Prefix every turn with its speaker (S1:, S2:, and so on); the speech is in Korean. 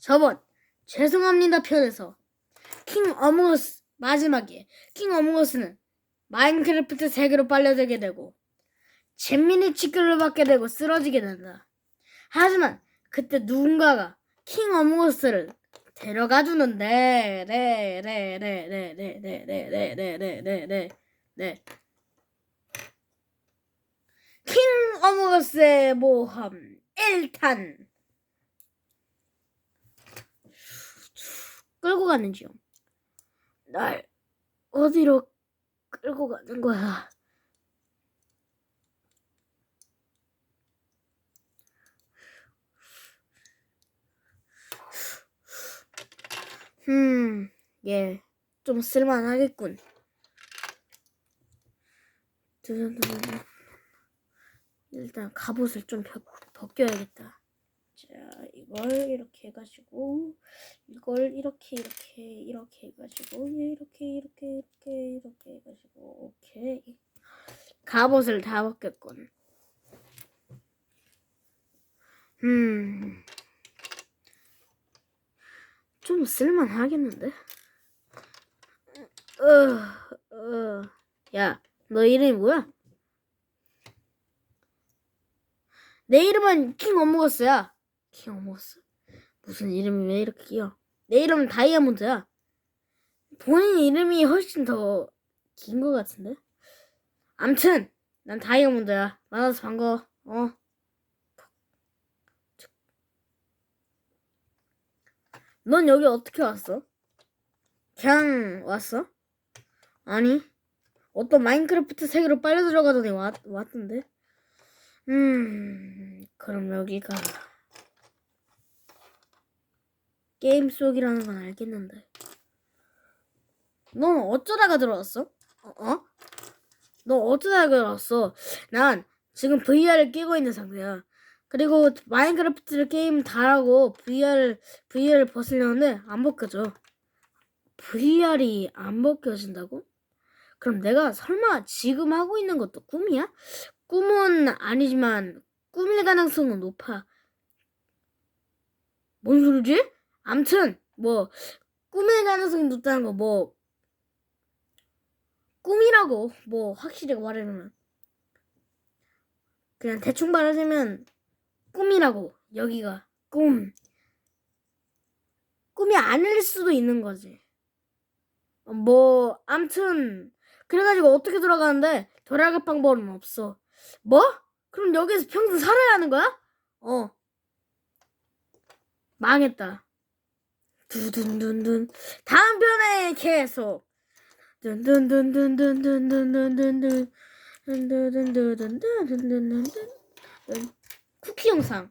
S1: 저번 죄송합니다 편에서 킹 어몽어스 마지막에 킹 어몽어스는 마인크래프트 세계로 빨려들게 되고 잼민이 치킨을 받게 되고 쓰러지게 된다. 하지만 그때 누군가가 킹 어몽어스를 데려가 주는데 네, 네네네네네네네네네네네 킹 어몽어스의 모험 1탄 끌고 가는 중. 날 어디로 끌고 가는 거야? 음, 예, 좀 쓸만하겠군. 일단 갑옷을 좀 벗, 벗겨야겠다. 자, 이걸 이렇게 해가지고 이걸 이렇게 이렇게 이렇게 해가지고 이렇게 이렇게 이렇게 이렇게 해가지고 오케이 갑옷을 다 벗겼군. 음, 좀 쓸만하겠는데? 어, 어, 야, 너 이름이 뭐야? 내 이름은 킹 어머거스야. 킹 어머거스? 무슨 이름이 왜 이렇게 길어? 내 이름은 다이아몬드야. 본인 이름이 훨씬 더 긴 것 같은데? 암튼 난 다이아몬드야. 만나서 반가워. 어. 넌 여기 어떻게 왔어? 그냥 왔어? 아니 어떤 마인크래프트 세계로 빨려 들어가더니 왔, 왔던데? 음, 그럼 여기가 게임 속이라는 건 알겠는데. 넌 어쩌다가 들어왔어? 어? 어? 너 어쩌다가 들어왔어? 난 지금 VR을 끼고 있는 상태야. 그리고 마인크래프트 게임 다 하고 VR, VR을 벗으려는데 안 벗겨져. VR이 안 벗겨진다고? 그럼 내가 설마 지금 하고 있는 것도 꿈이야? 꿈은 아니지만 꿈일 가능성은 높아. 뭔 소리지? 암튼 뭐 꿈일 가능성이 높다는 거 뭐 꿈이라고 뭐 확실히 말하면 그냥 대충 말하자면 꿈이라고 여기가 꿈 꿈이 아닐 수도 있는 거지. 뭐 암튼 그래가지고 어떻게 돌아가는데 돌아갈 방법은 없어. 뭐? 그럼 여기서 평생 살아야 하는 거야? 어. 망했다. 두둔둔둔. 다음 편에 계속. 둔둔둔둔둔둔둔둔둔둔. 둔둔둔둔둔둔둔둔둔. 쿠키 영상.